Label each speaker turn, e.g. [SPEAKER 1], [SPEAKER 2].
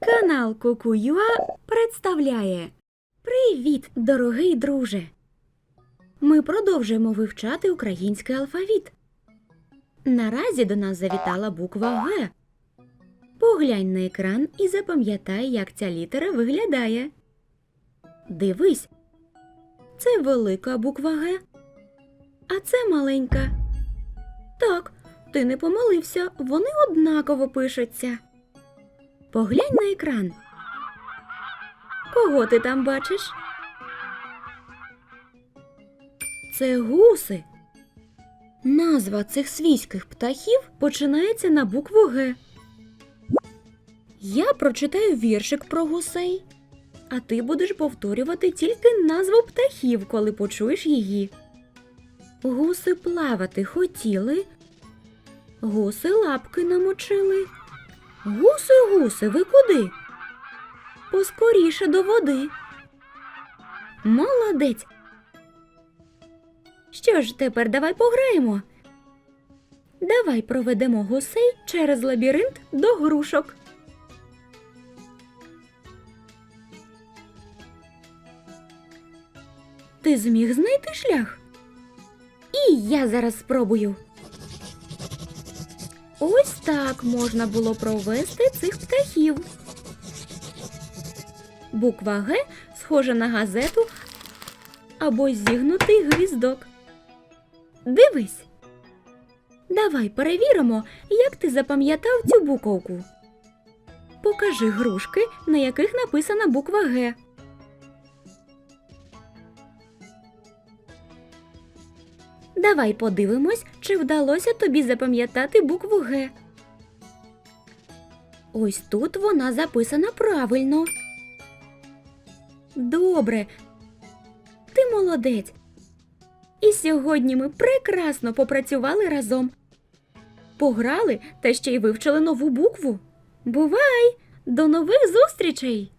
[SPEAKER 1] Канал Кукуюа представляє Привіт, дорогий друже! Ми продовжуємо вивчати український алфавіт. Наразі до нас завітала буква Г. Поглянь на екран і запам'ятай, як ця літера виглядає. Дивись. Це велика буква Г. А це маленька. Так, ти не помилився, вони однаково пишуться. Поглянь на екран. Кого ти там бачиш? Це гуси. Назва цих свійських птахів починається на букву Г. Я прочитаю віршик про гусей, а ти будеш повторювати тільки назву птахів, коли почуєш її. Гуси плавати хотіли, гуси лапки намочили. Гуси, гуси, ви куди? Поскоріше до води. Молодець. Що ж, тепер давай пограємо. Давай проведемо гусей через лабіринт до грушок. Ти зміг знайти шлях? І я зараз спробую. Ось так можна було провести цих птахів. Буква Г схожа на газету або зігнутий гвіздок. Дивись. Давай перевіримо, як ти запам'ятав цю буковку. Покажи грушки, на яких написана буква Г. Давай подивимось, чи вдалося тобі запам'ятати букву Г. Ось тут вона записана правильно. Добре. Ти молодець. І сьогодні ми прекрасно попрацювали разом. Пограли та ще й вивчили нову букву. Бувай! До нових зустрічей!